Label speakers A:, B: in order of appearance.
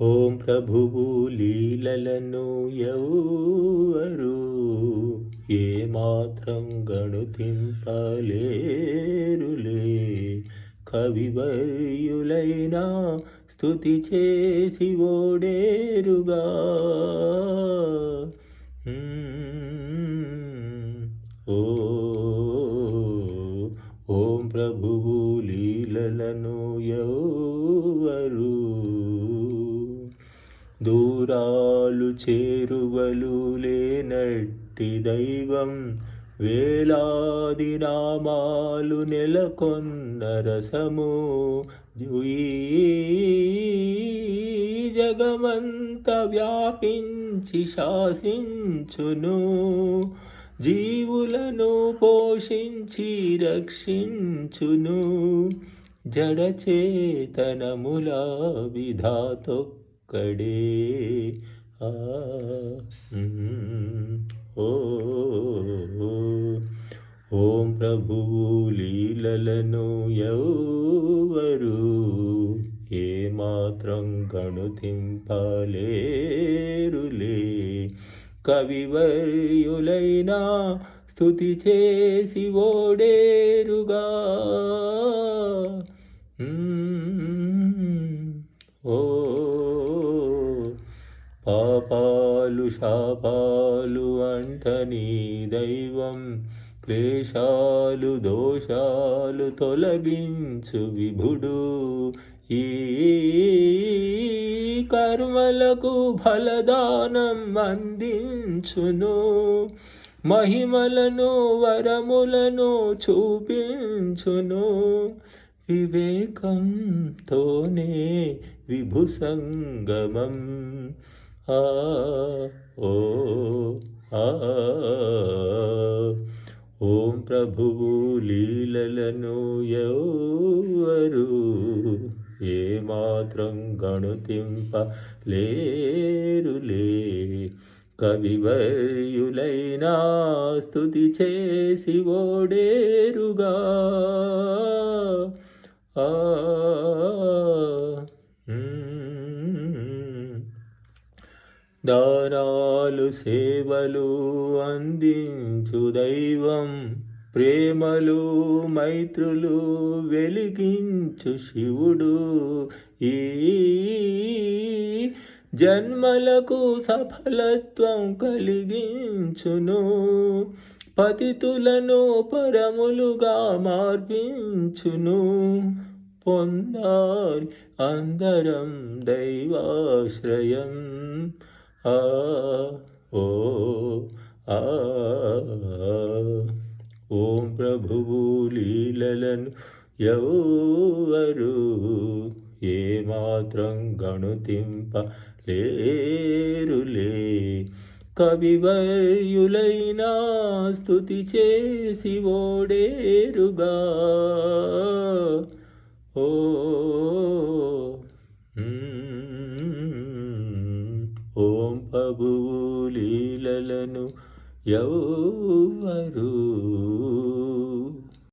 A: ఓం ప్రభువు లీలలను ఎవరు ఏ మాత్రం గణుతింపలేరులే. కవివర్యులైనా స్థుతి చేసి ఓడేరుగా. ఓ ఓం ప్రభువు లీలలను ఎవరు దూరాలు చేరువలు లేనట్టి దైవం వేలాది నామాలు నెలకొన్న రసము. జగమంత వ్యాపించి శాసించును. జీవులను పోషించి రక్షించును. జడచేతనముల విధాతో ఆ ఓం ప్రభువు లీలలను ఎవరు ఏ మాత్రం గణుతింపలేరులే కవివర్యులైనా స్తుతి చేసి ఓడేరుగా. శాపాలు అంటని దైవం. క్లేశాలు దోషాలు తొలగించు విభుడు. ఈ కర్మలకు ఫలదానం అందించును. మహిమలను వరములను చూపించును. వివేకంతోనే విభు సంగమం ఆ నిన్ను ఎవరు ఏ మాత్రం గణుతింప లేరులే కవివర్యులైనా స్థుతి చేసి ఓడేరుగా. ఆ దానాలు సేవలు అందించు దైవం ప్రేమలు మైత్రులు వెలిగించు శివుడు. ఈ జన్మలకు సఫలత్వం కలిగించును. పతితులను పరములుగా మార్పించును. పొందాలి అందరం దైవాశ్రయం. ఆ ఓ ఆ ఓం ప్రభువు లీలలను ఎవరు ఏమాత్రం గణుతింప లేరులే కవివర్యులైనా స్థుతి చేసి ఓడేరుగా ఓ ఓం ప్రభువు లీలలను ఎవరు